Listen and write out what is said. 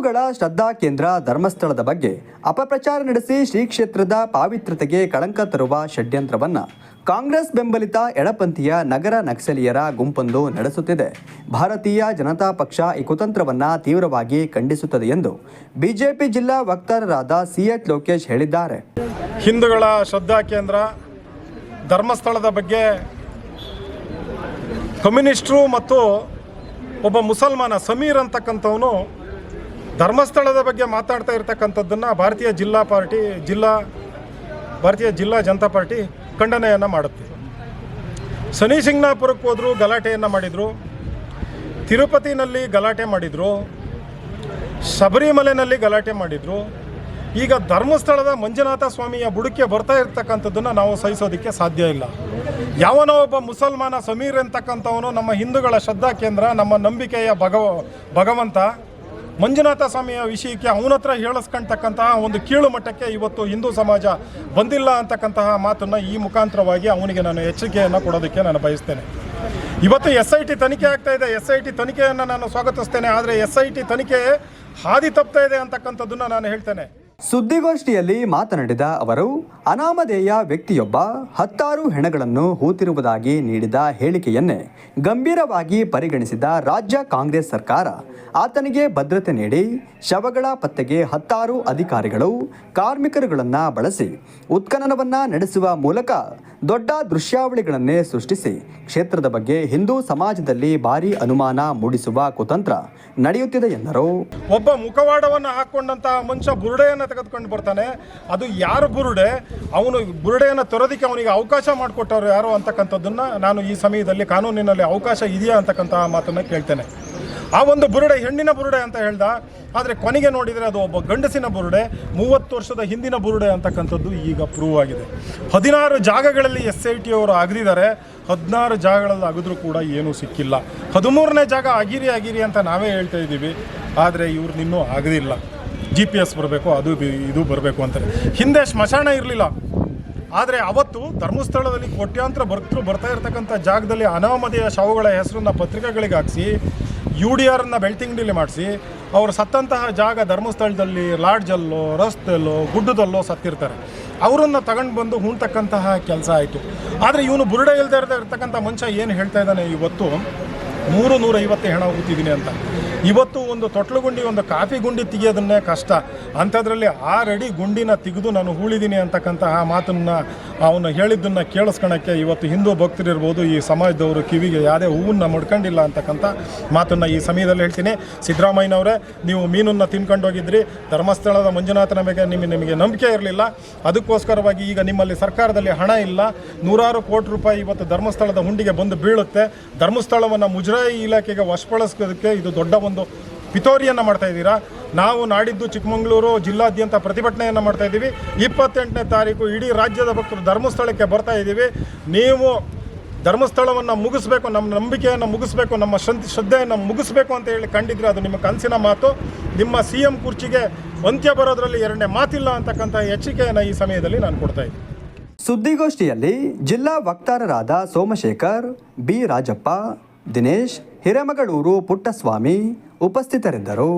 ಹಿಂದೂಗಳ ಶ್ರದ್ಧಾ ಕೇಂದ್ರ ಧರ್ಮಸ್ಥಳದ ಬಗ್ಗೆ ಅಪಪ್ರಚಾರ ನಡೆಸಿ ಶ್ರೀ ಕ್ಷೇತ್ರದ ಪಾವಿತ್ರತೆಗೆ ಕಳಂಕ ತರುವ ಷಡ್ಯಂತ್ರವನ್ನ ಕಾಂಗ್ರೆಸ್ ಬೆಂಬಲಿತ ಎಡಪಂಥೀಯ ನಗರ ನಕ್ಸಲೀಯರ ಗುಂಪೊಂದು ನಡೆಸುತ್ತಿದೆ. ಭಾರತೀಯ ಜನತಾ ಪಕ್ಷ ಈ ಕುತಂತ್ರವನ್ನ ತೀವ್ರವಾಗಿ ಖಂಡಿಸುತ್ತದೆ ಎಂದು ಬಿಜೆಪಿ ಜಿಲ್ಲಾ ವಕ್ತಾರರಾದ ಸಿಎಚ್ ಲೋಕೇಶ್ ಹೇಳಿದ್ದಾರೆ. ಹಿಂದೂಗಳ ಶ್ರದ್ಧಾ ಕೇಂದ್ರ ಧರ್ಮಸ್ಥಳದ ಬಗ್ಗೆ ಕಮ್ಯುನಿಸ್ಟ್ರು ಮತ್ತು ಒಬ್ಬ ಮುಸಲ್ಮಾನ ಸಮೀರ್ ಅಂತಕ್ಕಂಥವನು ಧರ್ಮಸ್ಥಳದ ಬಗ್ಗೆ ಮಾತಾಡ್ತಾ ಇರ್ತಕ್ಕಂಥದ್ದನ್ನು ಭಾರತೀಯ ಜಿಲ್ಲಾ ಪಾರ್ಟಿ, ಜಿಲ್ಲಾ, ಭಾರತೀಯ ಜಿಲ್ಲಾ ಜನತಾ ಪಾರ್ಟಿ ಖಂಡನೆಯನ್ನು ಮಾಡುತ್ತೆ. ಶನಿ ಸಿಂಗ್ನಾಪುರಕ್ಕೆ ಹೋದ್ರು, ಗಲಾಟೆಯನ್ನು ಮಾಡಿದರು. ತಿರುಪತಿನಲ್ಲಿ ಗಲಾಟೆ ಮಾಡಿದರು. ಶಬರಿಮಲೆಯಲ್ಲಿ ಗಲಾಟೆ ಮಾಡಿದರು. ಈಗ ಧರ್ಮಸ್ಥಳದ ಮಂಜುನಾಥ ಸ್ವಾಮಿಯ ಬುಡಕ್ಕೆ ಬರ್ತಾ ಇರ್ತಕ್ಕಂಥದ್ದನ್ನು ನಾವು ಸಹಿಸೋದಕ್ಕೆ ಸಾಧ್ಯ ಇಲ್ಲ. ಯಾವನೋ ಒಬ್ಬ ಮುಸಲ್ಮಾನ ಸಮೀರ್ ಅಂತಕ್ಕಂಥವನು ನಮ್ಮ ಹಿಂದೂಗಳ ಶ್ರದ್ಧಾ ಕೇಂದ್ರ, ನಮ್ಮ ನಂಬಿಕೆಯ ಭಗವ, ಭಗವಂತ. ಮಂಜುನಾಥ ಸ್ವಾಮಿಯ ವಿಷಯಕ್ಕೆ ಅವನ ಹತ್ರ ಒಂದು ಕೀಳು ಮಟ್ಟಕ್ಕೆ ಇವತ್ತು ಹಿಂದೂ ಸಮಾಜ ಬಂದಿಲ್ಲ ಅಂತಕ್ಕಂತಹ ಮಾತನ್ನು ಈ ಮುಖಾಂತರವಾಗಿ ಅವನಿಗೆ ನಾನು ಎಚ್ಚರಿಕೆಯನ್ನು ಕೊಡೋದಕ್ಕೆ ನಾನು ಬಯಸ್ತೇನೆ. ಇವತ್ತು ಎಸ್ ಐ ಟಿ ತನಿಖೆ ಆಗ್ತಾ ಇದೆ. ಎಸ್ ಐ ಟಿ ತನಿಖೆಯನ್ನು ನಾನು ಸ್ವಾಗತಿಸ್ತೇನೆ. ಆದರೆ ಎಸ್ ಐ ಟಿ ತನಿಖೆ ಹಾದಿ ತಪ್ತಾ ಇದೆ ಅಂತಕ್ಕಂಥದ್ದನ್ನು ನಾನು ಹೇಳ್ತೇನೆ. ಸುದ್ದಿಗೋಷ್ಠಿಯಲ್ಲಿ ಮಾತನಾಡಿದ ಅವರು, ಅನಾಮಧೇಯ ವ್ಯಕ್ತಿಯೊಬ್ಬ ಹತ್ತಾರು ಹೆಣಗಳನ್ನು ಹೂತಿರುವುದಾಗಿ ನೀಡಿದ ಹೇಳಿಕೆಯನ್ನೇ ಗಂಭೀರವಾಗಿ ಪರಿಗಣಿಸಿದ ರಾಜ್ಯ ಕಾಂಗ್ರೆಸ್ ಸರ್ಕಾರ, ಆತನಿಗೆ ಭದ್ರತೆ ನೀಡಿ ಶವಗಳ ಪತ್ತೆಗೆ ಹತ್ತಾರು ಅಧಿಕಾರಿಗಳು, ಕಾರ್ಮಿಕರುಗಳನ್ನು ಬಳಸಿ ಉತ್ಖನನವನ್ನು ನಡೆಸುವ ಮೂಲಕ ದೊಡ್ಡ ದೃಶ್ಯಾವಳಿಗಳನ್ನೇ ಸೃಷ್ಟಿಸಿ, ಕ್ಷೇತ್ರದ ಬಗ್ಗೆ ಹಿಂದೂ ಸಮಾಜದಲ್ಲಿ ಭಾರಿ ಅನುಮಾನ ಮೂಡಿಸುವ ಕುತಂತ್ರ ನಡೆಯುತ್ತಿದೆ ಎಂದರು. ಒಬ್ಬ ಮುಖವಾಡವನ್ನು ಹಾಕೊಂಡಂತಹ ಮನುಷ್ಯ ಬುರುಡೆಯನ್ನು ತೆಗೆದುಕೊಂಡು ಬರ್ತಾನೆ. ಅದು ಯಾರು ಬುರುಡೆ? ಅವನು ಬುರುಡೆಯನ್ನು ತೊರೋದಿಕ್ಕೆ ಅವನಿಗೆ ಅವಕಾಶ ಮಾಡಿಕೊಟ್ಟವರು ಯಾರು ಅಂತಕ್ಕಂಥದ್ದನ್ನು ನಾನು ಈ ಸಮಯದಲ್ಲಿ ಕಾನೂನಿನಲ್ಲಿ ಅವಕಾಶ ಇದೆಯಾ ಅಂತಕ್ಕಂತಹ ಮಾತನ್ನು ಕೇಳ್ತೇನೆ. ಆ ಒಂದು ಬುರುಡೆ, ಹೆಣ್ಣಿನ ಬುರುಡೆ ಅಂತ ಹೇಳ್ದ. ಆದರೆ ಕೊನೆಗೆ ನೋಡಿದರೆ ಅದು ಒಬ್ಬ ಗಂಡಸಿನ ಬುರುಡೆ, ಮೂವತ್ತು ವರ್ಷದ ಹಿಂದಿನ ಬುರುಡೆ ಅಂತಕ್ಕಂಥದ್ದು ಈಗ ಪ್ರೂವ್ ಆಗಿದೆ. ಹದಿನಾರು ಜಾಗಗಳಲ್ಲಿ ಎಸ್ ಐ ಟಿ ಅವರು ಅಗದಿದ್ದಾರೆ ಹದಿನಾರು ಜಾಗಗಳಲ್ಲಿ ಅಗದ್ರೂ ಕೂಡ ಏನೂ ಸಿಕ್ಕಿಲ್ಲ. ಹದಿಮೂರನೇ ಜಾಗ ಆಗಿರಿ ಆಗಿರಿ ಅಂತ ನಾವೇ ಹೇಳ್ತಾ ಇದ್ದೀವಿ. ಆದರೆ ಇವ್ರು ಇನ್ನೂ ಆಗದಿಲ್ಲ ಜಿ ಪಿ ಎಸ್ ಬರಬೇಕು, ಅದು ಇದು ಬರಬೇಕು ಅಂತಾರೆ. ಹಿಂದೆ ಸ್ಮಶಾನ ಇರಲಿಲ್ಲ. ಆದರೆ ಅವತ್ತು ಧರ್ಮಸ್ಥಳದಲ್ಲಿ ಕೋಟ್ಯಾಂತರ ಭಕ್ತರು ಬರ್ತಾ ಇರತಕ್ಕಂಥ ಜಾಗದಲ್ಲಿ ಅನಾಮಧೇಯ ಶವಗಳ ಹೆಸರನ್ನ ಪತ್ರಿಕೆಗಳಿಗೆ ಹಾಕಿಸಿ ಯು ಡಿ ಆರನ್ನು ಬೆಳ್ತಿಂಗಡಿಲಿ ಮಾಡಿಸಿ, ಅವರು ಸತ್ತಂತಹ ಜಾಗ ಧರ್ಮಸ್ಥಳದಲ್ಲಿ ಲಾಡ್ಜಲ್ಲೋ ರಸ್ತೆಯಲ್ಲೋ ಗುಡ್ಡದಲ್ಲೋ ಸತ್ತಿರ್ತಾರೆ. ಅವರನ್ನು ತಗೊಂಡು ಬಂದು ಹೂಣ್ತಕ್ಕಂತಹ ಕೆಲಸ ಆಯಿತು. ಆದರೆ ಇವನು ಬುರುಡೆ ಇಲ್ಲದೆ ಇರ್ತಕ್ಕಂಥ ಮನುಷ್ಯ ಏನು ಹೇಳ್ತಾ ಇದ್ದಾನೆ ಇವತ್ತು? ನೂರು ನೂರೈವತ್ತೇ ಹೆಣ ಹೋಗುತ್ತಿದ್ದೀನಿ ಅಂತ. ಇವತ್ತು ಒಂದು ತೊಟ್ಲು ಗುಂಡಿ ಒಂದು ಕಾಫಿ ಗುಂಡಿ ತೆಗೆಯೋದನ್ನೇ ಕಷ್ಟ. ಅಂಥದ್ರಲ್ಲಿ ಆರಡಿ ಗುಂಡಿನ ತೆಗೆದು ನಾನು ಹೂಳಿದ್ದೀನಿ ಅಂತಕ್ಕಂತಹ ಮಾತನ್ನು ಅವನು ಹೇಳಿದ್ದನ್ನು ಕೇಳಿಸ್ಕೊಳಕ್ಕೆ ಇವತ್ತು ಹಿಂದೂ ಭಕ್ತರಿರ್ಬೋದು ಈ ಸಮಾಜದವರು ಕಿವಿಗೆ ಯಾವುದೇ ಹೂವನ್ನು ಮುಡ್ಕೊಂಡಿಲ್ಲ ಅಂತಕ್ಕಂಥ ಮಾತನ್ನು ಈ ಸಮಯದಲ್ಲಿ ಹೇಳ್ತೀನಿ. ಸಿದ್ದರಾಮಯ್ಯನವರೇ, ನೀವು ಮೀನನ್ನು ತಿನ್ಕೊಂಡು ಹೋಗಿದ್ರಿ ಧರ್ಮಸ್ಥಳದ ಮಂಜುನಾಥನ ಬಗ್ಗೆ ನಿಮಗೆ ನಿಮಗೆ ನಂಬಿಕೆ ಇರಲಿಲ್ಲ. ಅದಕ್ಕೋಸ್ಕರವಾಗಿ ಈಗ ನಿಮ್ಮಲ್ಲಿ ಸರ್ಕಾರದಲ್ಲಿ ಹಣ ಇಲ್ಲ. ನೂರಾರು ಕೋಟಿ ರೂಪಾಯಿ ಇವತ್ತು ಧರ್ಮಸ್ಥಳದ ಹುಂಡಿಗೆ ಬಂದು ಬೀಳುತ್ತೆ. ಧರ್ಮಸ್ಥಳವನ್ನು ಮುಜರಾಯಿ ಇಲಾಖೆಗೆ ವಶಪಡಿಸೋದಕ್ಕೆ ಇದು ದೊಡ್ಡ ಒಂದು ಪಿತೋರಿಯನ್ನು ಮಾಡ್ತಾ ಇದ್ದೀರಾ? ನಾವು ನಾಡಿದ್ದು ಚಿಕ್ಕಮಗಳೂರು ಜಿಲ್ಲಾದ್ಯಂತ ಪ್ರತಿಭಟನೆಯನ್ನು ಮಾಡ್ತಾ ಇದ್ದೀವಿ. ಇಪ್ಪತ್ತೆಂಟನೇ ತಾರೀಕು ಇಡೀ ರಾಜ್ಯದ ಭಕ್ತರು ಧರ್ಮಸ್ಥಳಕ್ಕೆ ಬರ್ತಾ ಇದ್ದೀವಿ. ನೀವು ಧರ್ಮಸ್ಥಳವನ್ನು ಮುಗಿಸ್ಬೇಕು, ನಮ್ಮ ನಂಬಿಕೆಯನ್ನು ಮುಗಿಸ್ಬೇಕು, ನಮ್ಮ ಶ್ರದ್ಧ ಶ್ರದ್ಧೆಯನ್ನು ಮುಗಿಸ್ಬೇಕು ಅಂತ ಹೇಳಿ ಕಂಡಿದ್ರೆ ಅದು ನಿಮ್ಮ ಕನಸಿನ ಮಾತು. ನಿಮ್ಮ ಸಿ ಎಂ ಕುರ್ಚಿಗೆ ಅಂತ್ಯ ಬರೋದ್ರಲ್ಲಿ ಎರಡನೇ ಮಾತಿಲ್ಲ ಅಂತಕ್ಕಂಥ ಎಚ್ಚರಿಕೆಯನ್ನು ಈ ಸಮಯದಲ್ಲಿ ನಾನು ಕೊಡ್ತಾ ಇದ್ದೀನಿ. ಸುದ್ದಿಗೋಷ್ಠಿಯಲ್ಲಿ ಜಿಲ್ಲಾ ವಕ್ತಾರರಾದ ಸೋಮಶೇಖರ್, ಬಿ ರಾಜಪ್ಪ ದಿನೇಶ್ ಹಿರೇಮಗಳೂರು ಪುಟ್ಟಸ್ವಾಮಿ ಉಪಸ್ಥಿತರಿದ್ದರು.